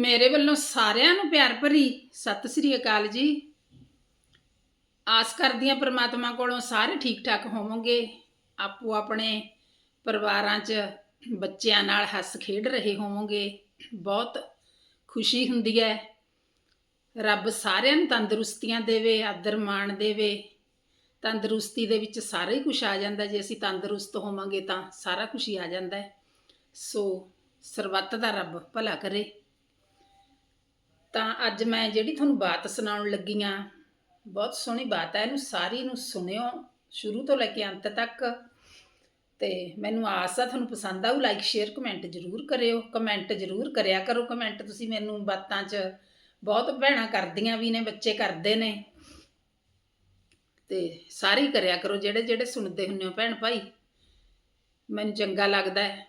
ਮੇਰੇ ਵੱਲੋਂ ਸਾਰਿਆਂ ਨੂੰ ਪਿਆਰ ਭਰੀ ਸਤਿ ਸ੍ਰੀ ਅਕਾਲ ਜੀ। ਆਸ ਕਰਦੀ ਹਾਂ ਪ੍ਰਮਾਤਮਾ ਕੋਲੋਂ ਸਾਰੇ ਠੀਕ ਠਾਕ ਹੋਵੋਗੇ। ਆਪੋ ਆਪਣੇ ਪਰਿਵਾਰਾਂ 'ਚ ਬੱਚਿਆਂ ਨਾਲ ਹੱਸ ਖੇਡ ਰਹੇ ਹੋਵੋਗੇ। ਬਹੁਤ ਖੁਸ਼ੀ ਹੁੰਦੀ ਹੈ। ਰੱਬ ਸਾਰਿਆਂ ਨੂੰ ਤੰਦਰੁਸਤੀਆਂ ਦੇਵੇ, ਆਦਰ ਮਾਣ ਦੇਵੇ। ਤੰਦਰੁਸਤੀ ਦੇ ਵਿੱਚ ਸਾਰਾ ਹੀ ਕੁਝ ਆ ਜਾਂਦਾ। ਜੇ ਅਸੀਂ ਤੰਦਰੁਸਤ ਹੋਵਾਂਗੇ ਤਾਂ ਸਾਰਾ ਕੁਝ ਹੀ ਆ ਜਾਂਦਾ ਸੋ ਸਰਬੱਤ ਦਾ ਰੱਬ ਭਲਾ ਕਰੇ। ਤਾਂ ਅੱਜ ਮੈਂ ਜਿਹੜੀ ਤੁਹਾਨੂੰ ਬਾਤ ਸੁਣਾਉਣ ਲੱਗੀ ਆ ਬਹੁਤ ਸੋਹਣੀ ਬਾਤ ਹੈ, ਇਹਨੂੰ ਸਾਰੀ ਨੂੰ ਸੁਣਿਓ, ਸ਼ੁਰੂ ਤੋਂ ਲੈ ਕੇ ਅੰਤ ਤੱਕ। ਤੇ ਮੈਨੂੰ ਆਸ ਆ, ਤੁਹਾਨੂੰ ਪਸੰਦ ਆਊ ਲਾਈਕ ਸ਼ੇਅਰ ਕਮੈਂਟ ਜ਼ਰੂਰ ਕਰਿਓ। ਕਮੈਂਟ ਜ਼ਰੂਰ ਕਰਿਆ ਕਰੋ ਕਮੈਂਟ ਤੁਸੀਂ ਮੈਨੂੰ ਬਾਤਾਂ 'ਚ ਬਹੁਤ ਭੈਣਾਂ ਕਰਦੀਆਂ ਵੀ ਨੇ, ਬੱਚੇ ਕਰਦੇ ਨੇ। ਤੇ ਸਾਰੇ ਕਰਿਆ ਕਰੋ, ਜਿਹੜੇ ਜਿਹੜੇ ਸੁਣਦੇ ਹੁੰਦੇ ਹੋ ਭੈਣ ਭਾਈ। ਮੈਨੂੰ ਚੰਗਾ ਲੱਗਦਾ ਹੈ।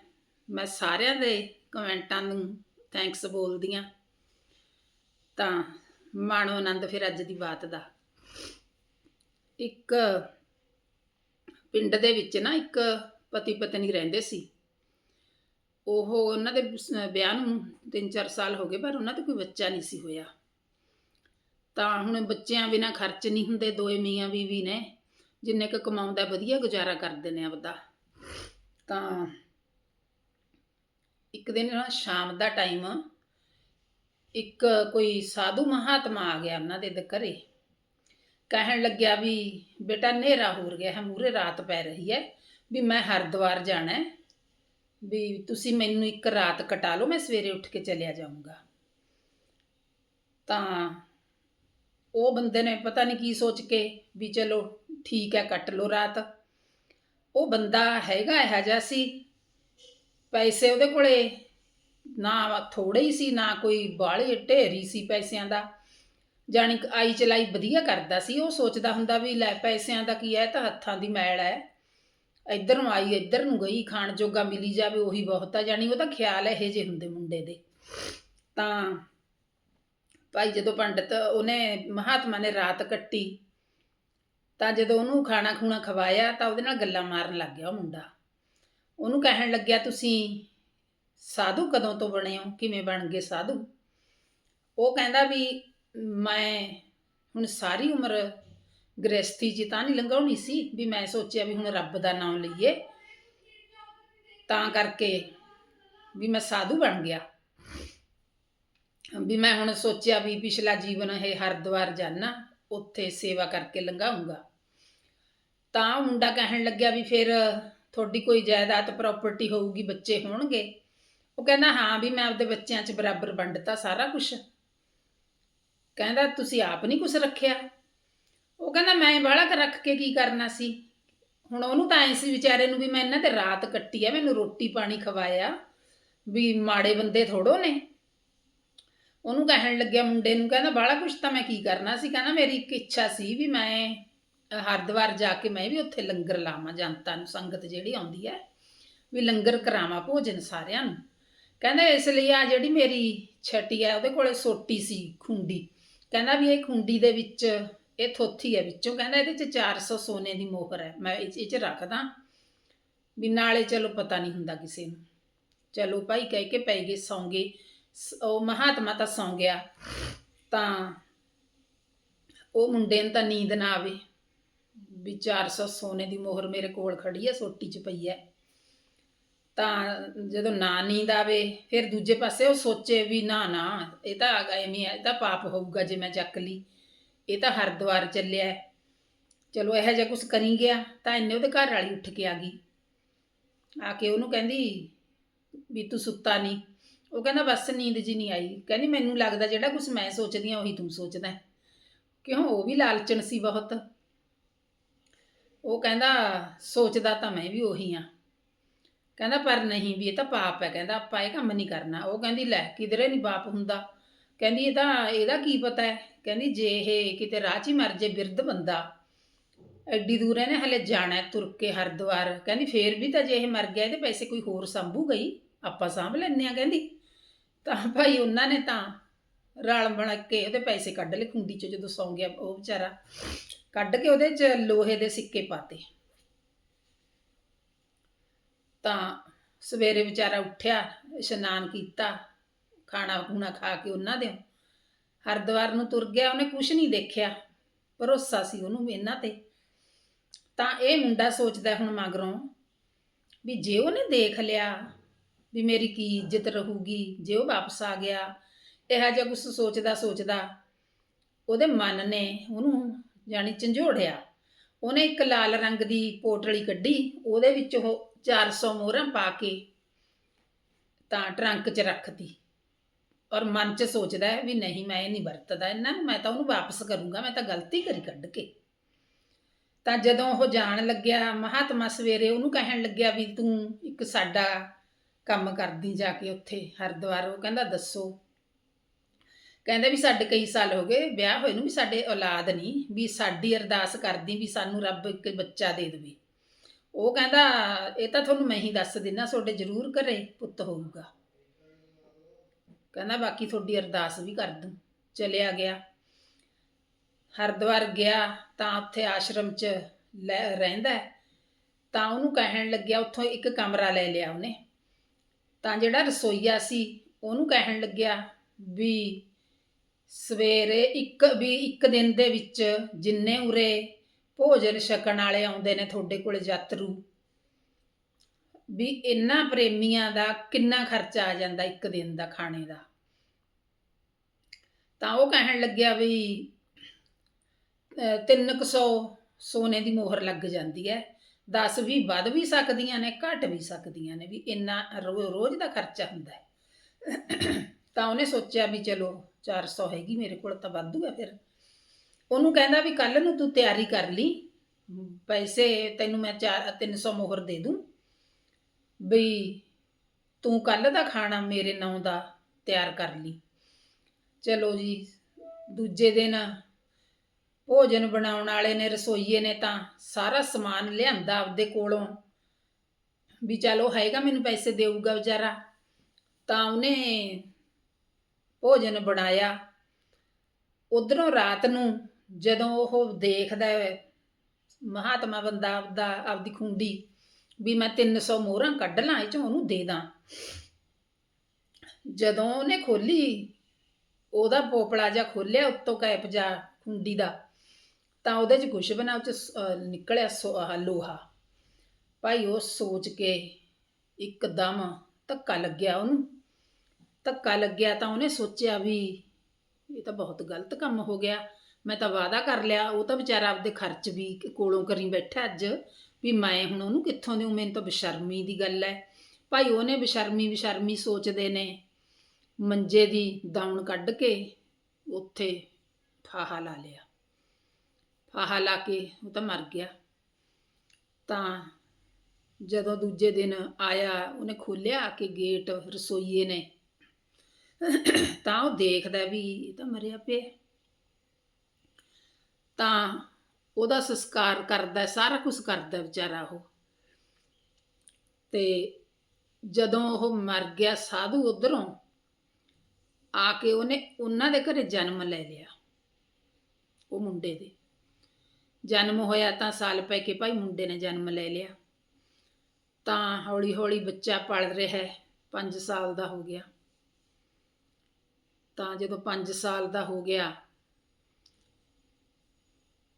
ਮੈਂ ਸਾਰਿਆਂ ਦੇ ਕਮੈਂਟਾਂ ਨੂੰ ਥੈਂਕਸ ਬੋਲਦੀ ਹਾਂ। ਤਾਂ ਮਾਣੋ ਆਨੰਦ ਫਿਰ ਅੱਜ ਦੀ ਬਾਤ ਦਾ। ਇੱਕ ਪਿੰਡ ਦੇ ਵਿੱਚ ਨਾ ਇੱਕ ਪਤੀ ਪਤਨੀ ਰਹਿੰਦੇ ਸੀ। ਉਹ ਉਹਨਾਂ ਦੇ ਵਿਆਹ ਨੂੰ 3-4 ਸਾਲ ਹੋ ਗਏ, ਪਰ ਉਹਨਾਂ ਤੇ ਕੋਈ ਬੱਚਾ ਨਹੀਂ ਸੀ ਹੋਇਆ। ਤਾਂ ਹੁਣ ਬੱਚਿਆਂ ਬਿਨਾ ਖਰਚ ਨਹੀਂ ਹੁੰਦੇ, ਦੋਏ ਮੀਆਂ ਬੀਵੀ ਨੇ, ਜਿੰਨੇ ਕ ਕਮਾਉਂਦਾ ਵਧੀਆ ਗੁਜ਼ਾਰਾ ਕਰਦੇ ਨੇ ਆਪਦਾ। ਤਾਂ ਇੱਕ ਦਿਨ ਨਾ ਸ਼ਾਮ ਦਾ ਟਾਈਮ ਇੱਕ ਕੋਈ ਸਾਧੂ ਮਹਾਤਮਾ ਆ ਗਿਆ ਉਹਨਾਂ ਦੇ ਘਰੇ। ਕਹਿਣ ਲੱਗਿਆ ਵੀ, ਬੇਟਾ ਹਨੇਰਾ ਹੋ ਗਿਆ ਹੈ ਮੂਰੇ ਰਾਤ ਪੈ ਰਹੀ ਹੈ, ਵੀ ਮੈਂ ਹਰਿਦੁਆਰ ਜਾਣਾ ਹੈ, ਵੀ ਤੁਸੀਂ ਮੈਨੂੰ ਇੱਕ ਰਾਤ ਕਟਾ ਲਓ, ਮੈਂ ਸਵੇਰੇ ਉੱਠ ਕੇ ਚਲਿਆ ਜਾਊਂਗਾ। ਤਾਂ ਉਹ ਬੰਦੇ ਨੇ ਪਤਾ ਨਹੀਂ ਕੀ ਸੋਚ ਕੇ ਵੀ ਚਲੋ ਠੀਕ ਹੈ, ਕੱਟ ਲਓ ਰਾਤ। ਉਹ ਬੰਦਾ ਹੈਗਾ ਇਹੋ ਜਿਹਾ ਸੀ, ਪੈਸੇ ਉਹਦੇ ਕੋਲੇ ਨਾ ਥੋੜੇ ਹੀ ਸੀ, ਨਾ ਕੋਈ ਬਾਹਲੇ ਢੇਰੀ ਸੀ ਪੈਸਿਆਂ ਦਾ। ਜਾਣੀ ਆਈ ਚਲਾਈ ਵਧੀਆ ਕਰਦਾ ਸੀ, ਉਹ ਸੋਚਦਾ ਹੁੰਦਾ ਵੀ ਲੈ ਪੈਸਿਆਂ ਦਾ ਕੀ ਹੈ ਤਾਂ ਹੱਥਾਂ ਦੀ ਮੈਲ ਹੈ ਇੱਧਰ ਨੂੰ ਆਈ, ਇੱਧਰ ਨੂੰ ਗਈ, ਖਾਣ ਜੋਗਾ ਮਿਲੀ ਜਾਵੇ ਉਹੀ ਬਹੁਤ ਆ, ਜਾਣੀ ਉਹਦਾ ਖਿਆਲ ਇਹੋ ਜਿਹੇ ਹੁੰਦੇ ਮੁੰਡੇ ਦੇ। ਤਾਂ ਭਾਈ ਜਦੋਂ ਪੰਡਤ ਉਹਨੇ, ਮਹਾਤਮਾ ਨੇ ਰਾਤ ਕੱਟੀ, ਤਾਂ ਜਦੋਂ ਉਹਨੂੰ ਖਾਣਾ ਖੂਣਾ ਖਵਾਇਆ, ਤਾਂ ਉਹਦੇ ਨਾਲ ਗੱਲਾਂ ਮਾਰਨ ਲੱਗ ਗਿਆ ਉਹ ਮੁੰਡਾ। ਉਹਨੂੰ ਕਹਿਣ ਲੱਗਿਆ, ਤੁਸੀਂ ਸਾਧੂ ਕਦੋਂ ਤੋਂ ਬਣੇ ਹੋ? ਕਿਵੇਂ ਬਣ ਗਏ ਸਾਧੂ? ਉਹ ਕਹਿੰਦਾ ਵੀ ਮੈਂ ਹੁਣ ਸਾਰੀ ਉਮਰ ਗ੍ਰਸਤੀ ਜੀ ਤਾਂ ਨਹੀਂ ਲੰਘਾਉਣੀ ਸੀ, ਵੀ ਮੈਂ ਸੋਚਿਆ ਵੀ ਹੁਣ ਰੱਬ ਦਾ ਨਾਮ ਲਈਏ। ਤਾਂ ਕਰਕੇ ਵੀ ਮੈਂ ਸਾਧੂ ਬਣ ਗਿਆ। ਵੀ ਮੈਂ ਹੁਣ ਸੋਚਿਆ ਵੀ ਪਿਛਲਾ ਜੀਵਨ ਇਹ ਹਰਿਦੁਆਰ ਜਾਣਾ ਉੱਥੇ ਸੇਵਾ ਕਰਕੇ ਲੰਘਾਉਂਗਾ ਤਾਂ ਮੁੰਡਾ ਕਹਿਣ ਲੱਗਿਆ ਵੀ ਫਿਰ ਤੁਹਾਡੀ ਕੋਈ ਜਾਇਦਾਦ ਪ੍ਰਾਪਰਟੀ ਹੋਊਗੀ, ਬੱਚੇ ਹੋਣਗੇ। ਉਹ ਕਹਿੰਦਾ, ਹਾਂ ਵੀ ਮੈਂ ਆਪਦੇ ਬੱਚਿਆਂ 'ਚ ਬਰਾਬਰ ਵੰਡਤਾ ਸਾਰਾ ਕੁਝ ਕਹਿੰਦਾ, ਤੁਸੀਂ ਆਪ ਨਹੀਂ ਕੁਝ ਰੱਖਿਆ? ਉਹ ਕਹਿੰਦਾ, ਮੈਂ ਬਾਹਲਾ ਕੁ ਰੱਖ ਕੇ ਕੀ ਕਰਨਾ ਸੀ? ਹੁਣ ਉਹਨੂੰ ਤਾਂ ਐ ਸੀ ਵਿਚਾਰੇ ਨੂੰ ਵੀ ਮੈਂ ਇਹਨਾਂ ਤੇ ਰਾਤ ਕੱਟੀ ਆ, ਮੈਨੂੰ ਰੋਟੀ ਪਾਣੀ ਖਵਾਇਆ, ਵੀ ਮਾੜੇ ਬੰਦੇ ਥੋੜੋ ਨੇ। ਉਹਨੂੰ ਕਹਿਣ ਲੱਗਿਆ ਮੁੰਡੇ ਨੂੰ, ਕਹਿੰਦਾ ਬਾਹਲਾ ਕੁਛ ਤਾਂ ਮੈਂ ਕੀ ਕਰਨਾ ਸੀ? ਕਹਿੰਦਾ, ਮੇਰੀ ਇੱਕ ਇੱਛਾ ਸੀ ਵੀ ਮੈਂ ਹਰਿਦੁਆਰ ਜਾ ਕੇ ਮੈਂ ਵੀ ਉੱਥੇ ਲੰਗਰ ਲਾਵਾਂ ਜਨਤਾ ਨੂੰ, ਸੰਗਤ ਜਿਹੜੀ ਆਉਂਦੀ ਹੈ, ਵੀ ਲੰਗਰ ਕਰਾਵਾਂ ਭੋਜਨ ਸਾਰਿਆਂ ਨੂੰ। ਕਹਿੰਦੇ ਇਸ ਲਈ ਆ ਜਿਹੜੀ ਮੇਰੀ ਛਟੀ ਹੈ ਉਹਦੇ ਕੋਲੇ ਸੋਟੀ ਸੀ ਖੁੰਡੀ। ਕਹਿੰਦਾ ਵੀ ਇਹ ਖੁੰਡੀ ਦੇ ਵਿੱਚ, ਇਹ ਥੋਥੀ ਹੈ ਵਿੱਚੋਂ। ਕਹਿੰਦਾ ਇਹਦੇ ਚ 400 ਸੋਨੇ ਦੀ ਮੋਹਰ ਹੈ ਮੈਂ ਇਹ 'ਚ- ਇਹ ਚ ਰੱਖਦਾ। ਵੀ ਨਾਲੇ ਚਲੋ ਪਤਾ ਨਹੀਂ ਹੁੰਦਾ ਕਿਸੇ ਨੂੰ। ਚਲੋ ਭਾਈ ਕਹਿ ਕੇ ਪੈ ਗਏ ਸੌਂਗੇ। ਸ- ਉਹ ਮਹਾਤਮਾ ਤਾਂ ਸੌਂ ਗਿਆ ਤਾਂ ਉਹ ਮੁੰਡੇ ਨੂੰ ਤਾਂ ਨੀਂਦ ਨਾ ਆਵੇ। ਵੀ 400 ਸੋਨੇ ਦੀ ਮੋਹਰ ਮੇਰੇ ਕੋਲ ਖੜੀ ਹੈ ਸੋਟੀ 'ਚ ਪਈ ਹੈ ਤਾਂ ਜਦੋਂ ਨਾ ਨੀਂਦ ਆਵੇ, ਫਿਰ ਦੂਜੇ ਪਾਸੇ ਉਹ ਸੋਚੇ ਵੀ ਨਾ ਨਾ, ਇਹ ਤਾਂ ਐਵੇਂ ਹੈ ਇਹ ਤਾਂ ਪਾਪ ਹੋਊਗਾ ਜੇ ਮੈਂ ਚੱਕ ਲਈ। ਇਹ ਤਾਂ ਹਰਿਦੁਆਰ ਚੱਲਿਆ ਚਲੋ ਇਹੋ ਜਿਹਾ ਕੁਝ ਕਰੀ ਗਿਆ, ਤਾਂ ਇੰਨੇ ਉਹਦੇ ਘਰ ਵਾਲੀ ਉੱਠ ਕੇ ਆ ਗਈ। ਆ ਕੇ ਉਹਨੂੰ ਕਹਿੰਦੀ ਵੀ ਤੂੰ ਸੁੱਤਾ ਨਹੀਂ ਉਹ ਕਹਿੰਦਾ ਬਸ ਨੀਂਦ ਜੀ ਨਹੀਂ ਆਈ। ਕਹਿੰਦੀ ਮੈਨੂੰ ਲੱਗਦਾ ਜਿਹੜਾ ਕੁਝ ਮੈਂ ਸੋਚਦੀ ਆ ਉਹੀ ਤੂੰ ਸੋਚਦਾ ਕਿਉਂ? ਉਹ ਵੀ ਲਾਲਚਣ ਸੀ ਬਹੁਤ। ਉਹ ਕਹਿੰਦਾ ਸੋਚਦਾ ਤਾਂ ਮੈਂ ਵੀ ਉਹੀ ਆ ਕਹਿੰਦਾ, ਪਰ ਨਹੀਂ ਵੀ, ਇਹ ਤਾਂ ਪਾਪ ਹੈ। ਕਹਿੰਦਾ, ਆਪਾਂ ਇਹ ਕੰਮ ਨਹੀਂ ਕਰਨਾ। ਉਹ ਕਹਿੰਦੀ, ਲੈ, ਕਿਧਰੇ ਨਹੀਂ ਬਾਪ ਹੁੰਦਾ। ਕਹਿੰਦੀ, ਇਹ ਤਾਂ, ਇਹਦਾ ਕੀ ਪਤਾ ਹੈ? ਕਹਿੰਦੀ, ਜੇ ਇਹ ਕਿਤੇ ਰਾਹ 'ਚ ਹੀ ਮਰ ਜੇ ਬਿਰਧ ਬੰਦਾ, ਐਡੀ ਦੂਰ ਇਹਨੇ ਹਲੇ ਜਾਣਾ ਤੁਰ ਕੇ ਹਰਿਦੁਆਰ। ਕਹਿੰਦੀ, ਫੇਰ ਵੀ ਤਾਂ ਜੇ ਇਹ ਮਰ ਗਿਆ, ਇਹਦੇ ਪੈਸੇ ਕੋਈ ਹੋਰ ਸੰਭੂ ਗਈ। ਆਪਾਂ ਸਾਂਭ ਲੈਨੇ ਆ ਕਹਿੰਦੀ। ਤਾਂ ਭਾਈ, ਉਹਨਾਂ ਨੇ ਤਾਂ ਰਲ ਬਣ ਕੇ ਉਹਦੇ ਪੈਸੇ ਕੱਢ ਲਏ ਖੁੰਡੀ ਚੋਂ ਜਦੋਂ ਸੌਂ ਗਿਆ, ਉਹ ਵਿਚਾਰਾ ਕੱਢ ਕੇ ਉਹਦੇ 'ਚ ਲੋਹੇ ਦੇ ਸਿੱਕੇ ਪਾਤੇ। ਤਾਂ ਸਵੇਰੇ ਵਿਚਾਰਾ ਉੱਠਿਆ, ਇਸ਼ਨਾਨ ਕੀਤਾ, ਖਾਣਾ ਖੂਣਾ ਖਾ ਕੇ ਉਹਨਾਂ ਦੇ ਹਰਿਦੁਆਰ ਨੂੰ ਤੁਰ ਗਿਆ, ਉਹਨੇ ਕੁਝ ਨਹੀਂ ਦੇਖਿਆ, ਭਰੋਸਾ ਸੀ ਉਹਨੂੰ ਇਹਨਾਂ ਤੇ। ਤਾਂ ਇਹ ਮੁੰਡਾ ਸੋਚਦਾ ਹੁਣ ਮਗਰੋਂ ਵੀ ਜੇ ਉਹਨੇ ਦੇਖ ਲਿਆ ਵੀ ਮੇਰੀ ਕੀ ਇੱਜ਼ਤ ਰਹੂਗੀ, ਜੇ ਉਹ ਵਾਪਸ ਆ ਗਿਆ, ਇਹੋ ਜਿਹਾ ਕੁਝ ਸੋਚਦਾ ਸੋਚਦਾ ਉਹਦੇ ਮਨ ਨੇ ਉਹਨੂੰ ਜਾਣੀ ਝੰਜੋੜਿਆ। ਉਹਨੇ ਇੱਕ ਲਾਲ ਰੰਗ ਦੀ ਪੋਟਲੀ ਕੱਢੀ, ਉਹਦੇ ਵਿੱਚ ਉਹ 400 ਮੋਹਰਾਂ ਪਾ ਕੇ ਤਾਂ ਟਰੰਕ 'ਚ ਰੱਖਤੀ ਔਰ ਮਨ 'ਚ ਸੋਚਦਾ ਹੈ ਵੀ ਨਹੀਂ, ਮੈਂ ਇਹ ਨਹੀਂ ਵਰਤਦਾ ਇਹਨਾਂ ਨੂੰ, ਮੈਂ ਤਾਂ ਉਹਨੂੰ ਵਾਪਸ ਕਰੂੰਗਾ, ਮੈਂ ਤਾਂ ਗਲਤੀ ਕਰੀ ਕੱਢ ਕੇ। ਤਾਂ ਜਦੋਂ ਉਹ ਜਾਣ ਲੱਗਿਆ, ਮਹਾਤਮਾ ਸਵੇਰੇ ਉਹਨੂੰ ਕਹਿਣ ਲੱਗਿਆ ਵੀ ਤੂੰ ਇੱਕ ਸਾਡਾ ਕੰਮ ਕਰਦੀ ਜਾ ਕੇ ਉੱਥੇ ਹਰਿਦੁਆਰ, ਉਹ ਕਹਿੰਦਾ ਦੱਸੋ। ਕਹਿੰਦਾ ਵੀ ਸਾਡੇ ਕਈ ਸਾਲ ਹੋ ਗਏ, ਵਿਆਹ ਹੋਏ ਨੂੰ ਵੀ ਸਾਡੇ ਔਲਾਦ ਨਹੀਂ, ਵੀ ਸਾਡੀ ਅਰਦਾਸ ਕਰਦੀ ਵੀ ਸਾਨੂੰ ਰੱਬ ਇੱਕ ਬੱਚਾ ਦੇ ਦੇਵੇ। ਉਹ ਕਹਿੰਦਾ, ਇਹ ਤਾਂ ਤੁਹਾਨੂੰ ਮੈਂ ਹੀ ਦੱਸ ਦਿੰਨਾ, ਤੁਹਾਡੇ ਜ਼ਰੂਰ ਘਰੇ ਪੁੱਤ ਹੋਊਗਾ। ਕਹਿੰਦਾ, ਬਾਕੀ ਤੁਹਾਡੀ ਅਰਦਾਸ ਵੀ ਕਰ ਦੂੰ। ਚਲਿਆ ਗਿਆ। ਹਰਿਦੁਆਰ ਗਿਆ, ਤਾਂ ਉੱਥੇ ਆਸ਼ਰਮ 'ਚ ਲੈ- ਰਹਿੰਦਾ ਤਾਂ ਉਹਨੂੰ ਕਹਿਣ ਲੱਗਿਆ, ਉੱਥੋਂ ਇੱਕ ਕਮਰਾ ਲੈ ਲਿਆ ਉਹਨੇ। ਤਾਂ ਜਿਹੜਾ ਰਸੋਈਆ ਸੀ, ਉਹਨੂੰ ਕਹਿਣ ਲੱਗਿਆ ਵੀ ਸਵੇਰੇ ਇੱਕ, ਵੀ ਇੱਕ ਦਿਨ ਦੇ ਵਿੱਚ ਜਿੰਨੇ ਉਰੇ ਭੋਜਨ ਛਕਣ ਵਾਲੇ ਆਉਂਦੇ ਨੇ ਤੁਹਾਡੇ ਕੋਲ ਯਾਤਰੂ। ਵੀ ਇੰਨਾ ਪ੍ਰੇਮੀਆਂ ਦਾ ਕਿੰਨਾ ਖਰਚਾ ਆ ਜਾਂਦਾ ਇੱਕ ਦਿਨ ਦਾ ਖਾਣੇ ਦਾ। ਤਾਂ ਉਹ ਕਹਿਣ ਲੱਗਿਆ ਵੀ 300 ਸੋਨੇ ਦੀ ਮੋਹਰ ਲੱਗ ਜਾਂਦੀ ਹੈ। 10 ਵੀ ਵੱਧ ਵੀ ਸਕਦੀਆਂ ਨੇ, ਘਟ ਵੀ ਸਕਦੀਆਂ ਨੇ, ਵੀ ਇੰਨਾ ਰੋ- ਰੋਜ਼ ਦਾ ਖਰਚਾ ਹੁੰਦਾ ਹੈ। ਤਾਂ ਉਹਨੇ ਸੋਚਿਆ ਵੀ ਚਲੋ 400 ਹੈਗੀ ਮੇਰੇ ਕੋਲ ਤਾਂ ਵਾਧੂ ਹੈ ਫਿਰ। ਉਹਨੂੰ ਕਹਿੰਦਾ ਵੀ ਕੱਲ ਨੂੰ ਤੂੰ ਤਿਆਰੀ ਕਰ ਲਈ ਪੈਸੇ ਤੈਨੂੰ ਮੈਂ 4 300 ਮੋਹਰ ਦੇ ਦੂੰ ਵੀ ਤੂੰ ਕੱਲ ਦਾ ਖਾਣਾ ਮੇਰੇ ਨਾਂ ਦਾ ਤਿਆਰ ਕਰ ਲਈ। ਚਲੋ ਜੀ ਦੂਜੇ ਦਿਨ ਭੋਜਨ ਬਣਾਉਣ ਵਾਲੇ ਨੇ ਰਸੋਈਏ ਨੇ ਤਾਂ ਸਾਰਾ ਸਮਾਨ ਲਿਆਂਦਾ ਆਪਦੇ ਕੋਲੋਂ ਵੀ ਚਲੋ ਹੈਗਾ ਮੈਨੂੰ ਪੈਸੇ ਦੇਊਗਾ ਵਿਚਾਰਾ। ਤਾਂ ਉਹਨੇ ਭੋਜਨ ਬਣਾਇਆ। ਉਧਰੋਂ ਰਾਤ ਨੂੰ ਜਦੋਂ ਉਹ ਦੇਖਦਾ ਹੈ, ਮਹਾਤਮਾ ਬੰਦਾ ਆਪਦਾ, ਆਪਦੀ ਖੁੰਡੀ ਵੀ ਮੈਂ 300 ਮੋਹਰਾਂ ਕੱਢ ਲਾਂ, ਇਹ ਚੋਂ ਉਹਨੂੰ ਦੇ ਦਾਂ। ਜਦੋਂ ਉਹਨੇ ਖੋਲੀ ਉਹਦਾ ਪੋਪਲਾ ਜਿਹਾ ਖੋਲਿਆ ਉੱਤੋਂ ਕੈਪ ਜਾ ਖੁੰਡੀ ਦਾ, ਤਾਂ ਉਹਦੇ 'ਚ ਕੁਛ ਬਣਾ ਉਹ 'ਚ ਨਿਕਲਿਆ ਸੋ, ਆਹ, ਲੋਹਾ। ਭਾਈ ਉਹ ਸੋਚ ਕੇ ਇੱਕਦਮ ਧੱਕਾ ਲੱਗਿਆ ਉਹਨੂੰ। ਧੱਕਾ ਲੱਗਿਆ ਤਾਂ ਉਹਨੇ ਸੋਚਿਆ ਵੀ ਇਹ ਤਾਂ ਬਹੁਤ ਗਲਤ ਕੰਮ ਹੋ ਗਿਆ। ਮੈਂ ਤਾਂ ਵਾਅਦਾ ਕਰ ਲਿਆ, ਉਹ ਤਾਂ ਵਿਚਾਰਾ ਆਪਦੇ ਖਰਚ ਵੀ ਕੋਲੋਂ ਕਰੀ ਬੈਠਾ ਅੱਜ, ਵੀ ਮੈਂ ਹੁਣ ਉਹਨੂੰ ਕਿੱਥੋਂ ਦਿਉ ਮੈਨੂੰ ਤਾਂ ਬਸ਼ਰਮੀ ਦੀ ਗੱਲ ਹੈ ਭਾਈ ਉਹਨੇ ਬਸ਼ਰਮੀ ਬਸ਼ਰਮੀ ਸੋਚਦੇ ਨੇ। ਮੰਜੇ ਦੀ ਦਾਉਣ ਕੱਢ ਕੇ ਉੱਥੇ ਫਾਹਾ ਲਾ ਲਿਆ। ਫਾਹਾ ਲਾ ਕੇ ਉਹ ਤਾਂ ਮਰ ਗਿਆ। ਤਾਂ ਜਦੋਂ ਦੂਜੇ ਦਿਨ ਆਇਆ, ਉਹਨੇ ਖੋਲਿਆ ਕਿ ਗੇਟ ਰਸੋਈਏ ਨੇ। ਤਾਂ ਉਹ ਦੇਖਦਾ ਵੀ ਇਹ ਤਾਂ ਮਰਿਆ ਪਿਆ। ਤਾਂ ਉਹਦਾ ਸੰਸਕਾਰ ਕਰਦਾ, ਸਾਰਾ ਕੁਝ ਕਰਦਾ ਵਿਚਾਰਾ ਉਹ। ਤੇ ਜਦੋਂ ਉਹ ਮਰ ਗਿਆ ਸਾਧੂ ਉਧਰੋਂ, ਆ ਕੇ ਉਹਨੇ ਉਹਨਾਂ ਦੇ ਘਰੇ ਜਨਮ ਲੈ ਲਿਆ, ਉਹ ਮੁੰਡੇ ਦੇ। ਜਨਮ ਹੋਇਆ ਤਾਂ ਸਾਲ ਪੈ ਕੇ ਭਾਈ ਮੁੰਡੇ ਨੇ ਜਨਮ ਲੈ ਲਿਆ। ਤਾਂ ਹੌਲੀ ਹੌਲੀ ਬੱਚਾ ਪਲ ਰਿਹਾ ਹੈ 5 ਸਾਲ ਦਾ ਹੋ ਗਿਆ। ਤਾਂ ਜਦੋਂ 5 ਸਾਲ ਦਾ ਹੋ ਗਿਆ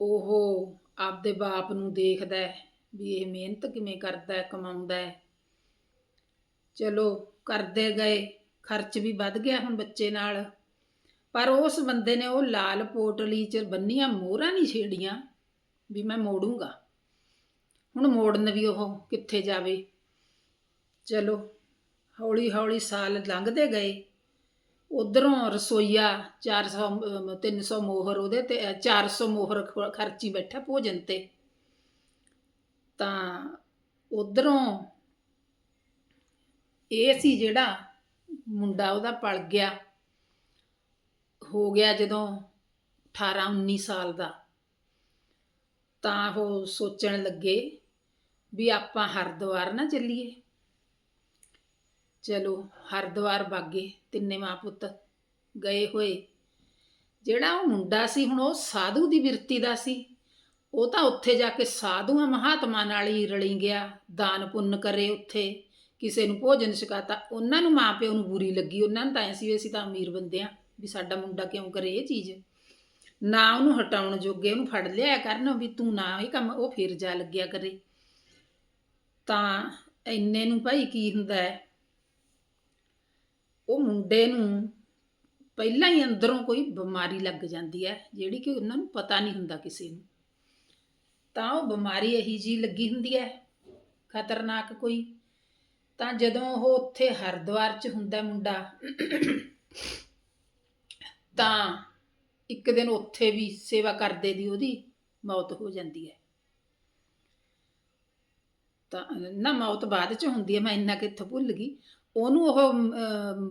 ਉਹ ਆਪਦੇ ਬਾਪ ਨੂੰ ਦੇਖਦਾ ਹੈ ਵੀ ਇਹ ਮਿਹਨਤ ਕਿਵੇਂ ਕਰਦਾ ਹੈ, ਕਮਾਉਂਦਾ ਹੈ। ਚਲੋ, ਕਰਦੇ ਗਏ। ਖਰਚ ਵੀ ਵੱਧ ਗਿਆ ਹੁਣ ਬੱਚੇ ਨਾਲ। ਪਰ ਉਸ ਬੰਦੇ ਨੇ ਉਹ ਲਾਲ ਪੋਟਲੀ ਚ ਬੰਨੀਆਂ ਮੋਹਰਾਂ ਨਹੀਂ ਛੇੜੀਆਂ ਵੀ ਮੈਂ ਮੋੜੂੰਗਾ। ਹੁਣ ਮੋੜਨ ਵੀ ਉਹ ਕਿੱਥੇ ਜਾਵੇ? ਚਲੋ ਹੌਲੀ ਹੌਲੀ ਸਾਲ ਲੰਘਦੇ ਗਏ। ਉਧਰੋਂ ਰਸੋਈਆ 400 ਅਮ, 300 ਮੋਹਰ ਉਹਦੇ ਤੇ ਅ, 400 ਮੋਹਰ ਖ- ਖਰਚੀ ਬੈਠਾ ਭੋਜਨ ਤੇ। ਤਾਂ ਉਧਰੋਂ ਇਹ ਸੀ ਜਿਹੜਾ ਮੁੰਡਾ ਉਹਦਾ ਪਲ ਗਿਆ। ਹੋ ਗਿਆ ਜਦੋਂ 18 19 ਸਾਲ ਦਾ। ਤਾਂ ਉਹ ਸੋਚਣ ਲੱਗੇ ਵੀ ਆਪਾਂ ਹਰਿਦੁਆਰ ਨਾ ਚੱਲੀਏ। ਚਲੋ, ਹਰਿਦੁਆਰ ਬਾਗੇ ਤਿੰਨੇ ਮਾਂ ਪੁੱਤ ਗਏ ਹੋਏ। ਜਿਹੜਾ ਉਹ ਮੁੰਡਾ ਸੀ, ਹੁਣ ਉਹ ਸਾਧੂ ਦੀ ਬਿਰਤੀ ਦਾ ਸੀ। ਉਹ ਤਾਂ ਉੱਥੇ ਜਾ ਕੇ ਸਾਧੂਆਂ ਮਹਾਤਮਾ ਨਾਲ ਹੀ ਰਲੀ ਗਿਆ, ਦਾਨ ਪੁੰਨ ਕਰੇ ਉੱਥੇ। ਕਿਸੇ ਨੂੰ ਭੋਜਨ ਛਕਾਤਾ, ਉਹਨਾਂ ਨੂੰ ਮਾਪਿਓ ਨੂੰ ਬੁਰੀ ਲੱਗੀ। ਉਹਨਾਂ ਨੂੰ ਤਾਂ ਐ ਸੀ ਵੀ ਅਸੀਂ ਤਾਂ ਅਮੀਰ ਬੰਦੇ ਆ, ਵੀ ਸਾਡਾ ਮੁੰਡਾ ਕਿਉਂ ਕਰੇ ਇਹ ਚੀਜ਼। ਨਾ ਉਹਨੂੰ ਹਟਾਉਣ ਜੋਗੇ ਉਹਨੂੰ ਫੜ ਲਿਆ ਕਰਨ ਵੀ ਤੂੰ ਨਾ ਇਹ ਕੰਮ, ਉਹ ਫਿਰ ਜਾ ਲੱਗਿਆ ਕਰੇ। ਤਾਂ ਇੰਨੇ ਨੂੰ ਭਾਈ ਕੀ ਹੁੰਦਾ ਹੈ? ਉਹ ਮੁੰਡੇ ਨੂੰ ਪਹਿਲਾਂ ਹੀ ਅੰਦਰੋਂ ਕੋਈ ਬਿਮਾਰੀ ਲੱਗ ਜਾਂਦੀ ਹੈ, ਜਿਹੜੀ ਕਿ ਉਹਨਾਂ ਨੂੰ ਪਤਾ ਨਹੀਂ ਹੁੰਦਾ ਕਿਸੇ ਨੂੰ। ਤਾਂ ਉਹ ਬਿਮਾਰੀ ਇਹੀ ਜੀ ਲੱਗੀ ਹੁੰਦੀ ਹੈ, ਖਤਰਨਾਕ ਕੋਈ। ਤਾਂ ਜਦੋਂ ਉਹ ਉੱਥੇ ਹਰਿਦੁਆਰ ਚ ਹੁੰਦਾ ਮੁੰਡਾ, ਤਾਂ ਇੱਕ ਦਿਨ ਉੱਥੇ ਵੀ ਸੇਵਾ ਕਰਦੇ ਦੀ ਉਹਦੀ ਮੌਤ ਹੋ ਜਾਂਦੀ ਹੈ। ਤਾਂ ਨਾ ਮੌਤ ਬਾਅਦ ਚ ਹੁੰਦੀ ਹੈ, ਮੈਂ ਇੰਨਾ ਕਿੱਥੋਂ ਭੁੱਲ ਗਈ। ਉਹਨੂੰ ਉਹ ਅਮ,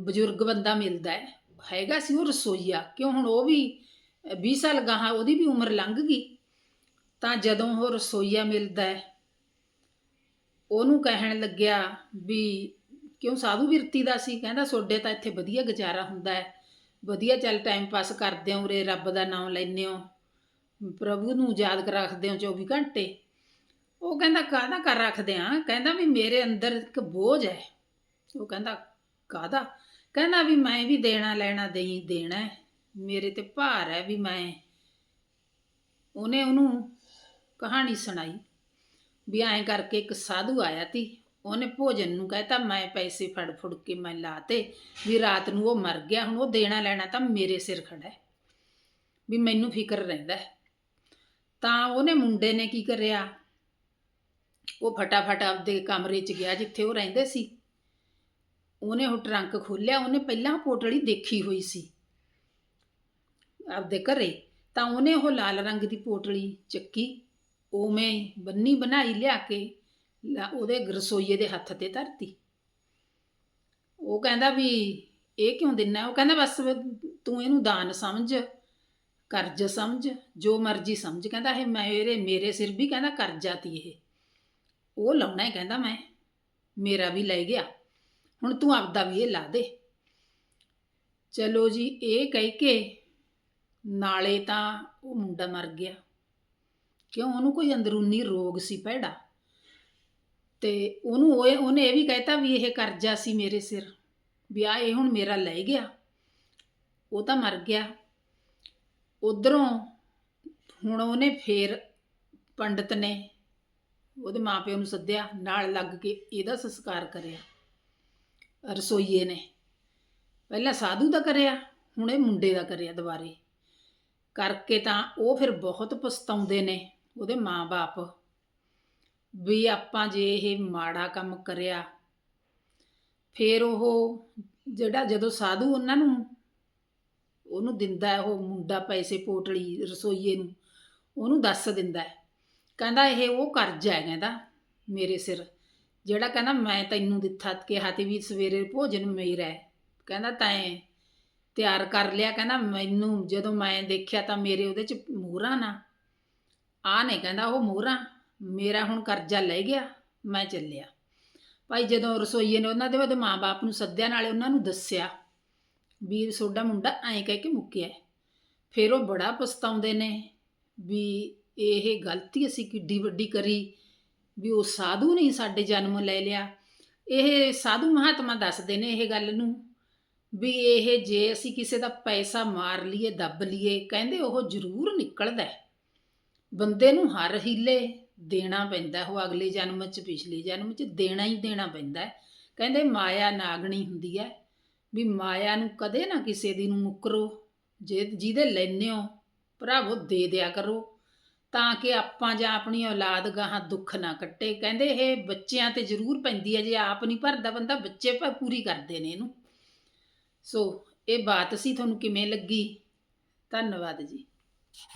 ਬਜ਼ੁਰਗ ਬੰਦਾ ਮਿਲਦਾ ਹੈ ਹੈਗਾ ਸੀ ਉਹ ਰਸੋਈਆ ਕਿਉਂ ਹੁਣ ਉਹ ਵੀ 20 ਸਾਲ ਗਾਹਾਂ ਉਹਦੀ ਵੀ ਉਮਰ ਲੰਘ ਗਈ ਤਾਂ ਜਦੋਂ ਉਹ ਰਸੋਈਆ ਮਿਲਦਾ ਹੈ ਉਹਨੂੰ ਕਹਿਣ ਲੱਗਿਆ ਵੀ ਕਿਉਂ ਸਾਧੂ ਬਿਰਤੀ ਦਾ ਸੀ ਕਹਿੰਦਾ ਸੋਡੇ ਤਾਂ ਇੱਥੇ ਵਧੀਆ ਗੁਜ਼ਾਰਾ ਹੁੰਦਾ ਹੈ ਵਧੀਆ ਚੱਲ ਟਾਈਮ ਪਾਸ ਕਰਦੇ ਹੋ ਉਰੇ ਰੱਬ ਦਾ ਨਾਮ ਲੈਂਦੇ ਹੋ ਪ੍ਰਭੂ ਨੂੰ ਯਾਦ ਕਰ ਰੱਖਦੇ ਹੋ 24 ਘੰਟੇ ਉਹ ਕਹਿੰਦਾ ਕਾਹਦਾ ਕਰ ਰੱਖਦੇ ਆ ਕਹਿੰਦਾ ਵੀ ਮੇਰੇ ਅੰਦਰ ਇੱਕ ਬੋਝ ਹੈ ਉਹ ਕਹਿੰਦਾ, ਕਾਹਦਾ? ਕਹਿੰਦਾ ਵੀ ਮੈਂ ਵੀ ਦੇਣਾ ਲੈਣਾ ਦੇਈ ਦੇਣਾ ਮੇਰੇ ਤੇ ਭਾਰ ਹੈ ਵੀ ਮੈਂ ਉਹਨੇ ਉਹਨੂੰ ਕਹਾਣੀ ਸੁਣਾਈ ਵੀ ਐਂ ਕਰਕੇ ਇੱਕ ਸਾਧੂ ਆਇਆ ਤੀ। ਉਹਨੇ ਭੋਜਨ ਨੂੰ ਕਹਿਤਾ, ਮੈਂ ਪੈਸੇ ਫੜ ਫੁੜ ਕੇ ਮੈਂ ਲਾਤੇ ਵੀ ਰਾਤ ਨੂੰ ਉਹ ਮਰ ਗਿਆ, ਹੁਣ ਉਹ ਦੇਣਾ ਲੈਣਾ ਤਾਂ ਮੇਰੇ ਸਿਰ ਖੜਾ ਹੈ। ਵੀ ਮੈਨੂੰ ਫਿਕਰ ਰਹਿੰਦਾ ਹੈ। ਤਾਂ ਉਹਨੇ ਮੁੰਡੇ ਨੇ ਕੀ ਕਰਿਆ? ਉਹ ਫਟਾਫਟ ਆਪਦੇ ਕਮਰੇ 'ਚ ਗਿਆ ਜਿੱਥੇ ਉਹ ਰਹਿੰਦੇ ਸੀ। ਉਹਨੇ ਉਹ ਟਰੰਕ ਖੋਲ੍ਹਿਆ, ਉਹਨੇ ਪਹਿਲਾਂ ਪੋਟਲੀ ਦੇਖੀ ਹੋਈ ਸੀ। ਆਪਦੇ ਘਰੇ, ਤਾਂ ਉਹਨੇ ਉਹ ਲਾਲ ਰੰਗ ਦੀ ਪੋਟਲੀ ਚੱਕੀ। ਉਵੇਂ ਬੰਨੀ ਬਣਾਈ ਲਿਆ ਕੇ, ਲਾ- ਉਹਦੇ ਰਸੋਈਏ ਦੇ ਹੱਥ ਤੇ ਧਰਤੀ। ਉਹ ਕਹਿੰਦਾ ਵੀ ਇਹ ਕਿਉਂ ਦਿੰਨਾ? ਉਹ ਕਹਿੰਦਾ ਬਸ ਤੂੰ ਇਹਨੂੰ ਦਾਨ ਸਮਝ, ਕਰਜ਼ ਸਮਝ, ਜੋ ਮਰਜ਼ੀ ਸਮਝ। ਕਹਿੰਦਾ ਇਹ ਮੇਰੇ ਮੇਰੇ ਸਿਰ ਵੀ ਕਹਿੰਦਾ ਕਰਜ਼ਾ ਤੀ ਇਹ। ਉਹ ਲਾਉਣਾ ਹੈ ਕਹਿੰਦਾ ਮੈਂ, ਮੇਰਾ ਵੀ ਲੈ ਗਿਆ। ਹੁਣ ਤੂੰ ਆਪਦਾ ਵੀ ਇਹ ਲਾ ਦੇ। ਚਲੋ ਜੀ, ਇਹ ਕਹਿ ਕੇ ਨਾਲੇ ਤਾਂ ਉਹ ਮੁੰਡਾ ਮਰ ਗਿਆ। ਕਿਉਂ? ਉਹਨੂੰ ਕੋਈ ਅੰਦਰੂਨੀ ਰੋਗ ਸੀ ਭੈੜਾ। ਤੇ ਉਹਨੂੰ ਉਹ ਉਹਨੇ ਇਹ ਵੀ ਕਹਿਤਾ ਵੀ ਇਹ ਕਰਜ਼ਾ ਸੀ ਮੇਰੇ ਸਿਰ, ਵੀ ਆ ਇਹ ਹੁਣ ਮੇਰਾ ਲੈ ਗਿਆ। ਉਹ ਤਾਂ ਮਰ ਗਿਆ। ਉਧਰੋਂ ਹੁਣ ਉਹਨੇ ਫੇਰ ਪੰਡਤ ਨੇ ਉਹਦੇ ਮਾਪਿਆਂ ਨੂੰ ਸੱਦਿਆ, ਨਾਲ ਲੱਗ ਕੇ ਇਹਦਾ ਸੰਸਕਾਰ ਕਰਿਆ। ਰਸੋਈਏ ਨੇ। ਪਹਿਲਾਂ ਸਾਧੂ ਦਾ ਕਰਿਆ, ਹੁਣ ਇਹ ਮੁੰਡੇ ਦਾ ਕਰਿਆ ਦੁਬਾਰੇ। ਕਰਕੇ ਤਾਂ ਉਹ ਫਿਰ ਬਹੁਤ ਪਛਤਾਉਂਦੇ ਨੇ ਉਹਦੇ ਮਾਂ-ਬਾਪ। ਵੀ ਆਪਾਂ ਜੇ ਇਹ ਮਾੜਾ ਕੰਮ ਕਰਿਆ, ਫਿਰ ਉਹ ਜਿਹੜਾ ਜਦੋਂ ਸਾਧੂ ਉਹਨਾਂ ਨੂੰ, ਉਹਨੂੰ ਦਿੰਦਾ ਉਹ ਮੁੰਡਾ ਪੈਸੇ ਪੋਟਲੀ ਰਸੋਈਏ ਨੂੰ, ਉਹਨੂੰ ਦੱਸ ਦਿੰਦਾ ਕਹਿੰਦਾ ਇਹ ਉਹ ਕਰਜ਼ਾ ਹੈ, ਕਹਿੰਦਾ ਮੇਰੇ ਸਿਰ। ਜਿਹੜਾ ਕਹਿੰਦਾ ਮੈਂ ਤੈਨੂੰ ਦਿੱਤਾ, ਕਿਹਾ ਤੇ ਵੀ ਸਵੇਰੇ ਭੋਜਨ ਮੇਰਾ ਹੈ। ਕਹਿੰਦਾ ਤੈਂ ਤਿਆਰ ਕਰ ਲਿਆ, ਕਹਿੰਦਾ ਮੈਨੂੰ ਜਦੋਂ ਮੈਂ ਦੇਖਿਆ ਤਾਂ ਮੇਰੇ ਉਹਦੇ ਚ ਮੋਹਰਾਂ ਨਾ। ਆ ਨੇ ਕਹਿੰਦਾ ਉਹ ਮੋਹਰਾਂ, ਮੇਰਾ ਹੁਣ ਕਰਜ਼ਾ ਲੈ ਗਿਆ, ਮੈਂ ਚੱਲਿਆ। ਭਾਈ ਜਦੋਂ ਰਸੋਈਏ ਨੇ ਉਹਨਾਂ ਦੇ ਉਹਦੇ ਮਾਂ-ਬਾਪ ਨੂੰ ਸੱਦਿਆ, ਨਾਲੇ ਉਹਨਾਂ ਨੂੰ ਦੱਸਿਆ ਵੀਰ ਸੋਡਾ ਮੁੰਡਾ ਐਂ ਕਹਿ ਕੇ ਮੁੱਕਿਆ ਫਿਰ ਉਹ ਬੜਾ ਪਛਤਾਉਂਦੇ ਨੇ ਵੀ ਇਹ ਗਲਤੀ ਅਸੀਂ ਕਿੱਡੀ ਵੱਡੀ ਕਰੀ ਵੀ ਉਹ ਸਾਧੂ ਨੇ ਸਾਡੇ ਜਨਮ ਲੈ ਲਿਆ। ਇਹ ਸਾਧੂ ਮਹਾਤਮਾ ਦੱਸਦੇ ਨੇ ਇਹ ਗੱਲ ਨੂੰ ਵੀ ਇਹ ਜੇ ਅਸੀਂ ਕਿਸੇ ਦਾ ਪੈਸਾ ਮਾਰ ਲਈਏ, ਦੱਬ ਲਈਏ, ਕਹਿੰਦੇ ਉਹ ਜ਼ਰੂਰ ਨਿਕਲਦਾ ਹੈ। ਬੰਦੇ ਨੂੰ ਹਰ ਹੀਲੇ ਦੇਣਾ ਪੈਂਦਾ, ਉਹ ਅਗਲੇ ਜਨਮ 'ਚ, ਪਿਛਲੇ ਜਨਮ 'ਚ ਦੇਣਾ ਹੀ ਦੇਣਾ ਪੈਂਦਾ ਕਹਿੰਦੇ ਮਾਇਆ ਨਾਗਣੀ ਹੁੰਦੀ ਹੈ ਵੀ ਮਾਇਆ ਨੂੰ ਕਦੇ ਨਾ ਕਿਸੇ ਦੀ ਨੂੰ ਮੁਕਰੋ। ਜੇ ਜਿਹਦੇ ਲੈਨੇ ਹੋ ਭਰਾਵੋ ਦੇ ਦਿਆ ਕਰੋ। ਤਾਂ ਕਿ ਆਪਾਂ ਜਾਂ ਆਪਣੀ ਔਲਾਦ ਗਾਹਾਂ ਦੁੱਖ ਨਾ ਕੱਟੇ। ਕਹਿੰਦੇ ਇਹ ਬੱਚਿਆਂ ਤੇ ਜ਼ਰੂਰ ਪੈਂਦੀ ਹੈ, ਜੇ ਆਪ ਨਹੀਂ ਭਰਦਾ ਬੰਦਾ, ਬੱਚੇ ਭਾ ਪੂਰੀ ਕਰਦੇ ਨੇ ਇਹਨੂੰ। ਸੋ, ਇਹ ਬਾਤ ਸੀ ਤੁਹਾਨੂੰ ਕਿਵੇਂ ਲੱਗੀ? ਧੰਨਵਾਦ ਜੀ।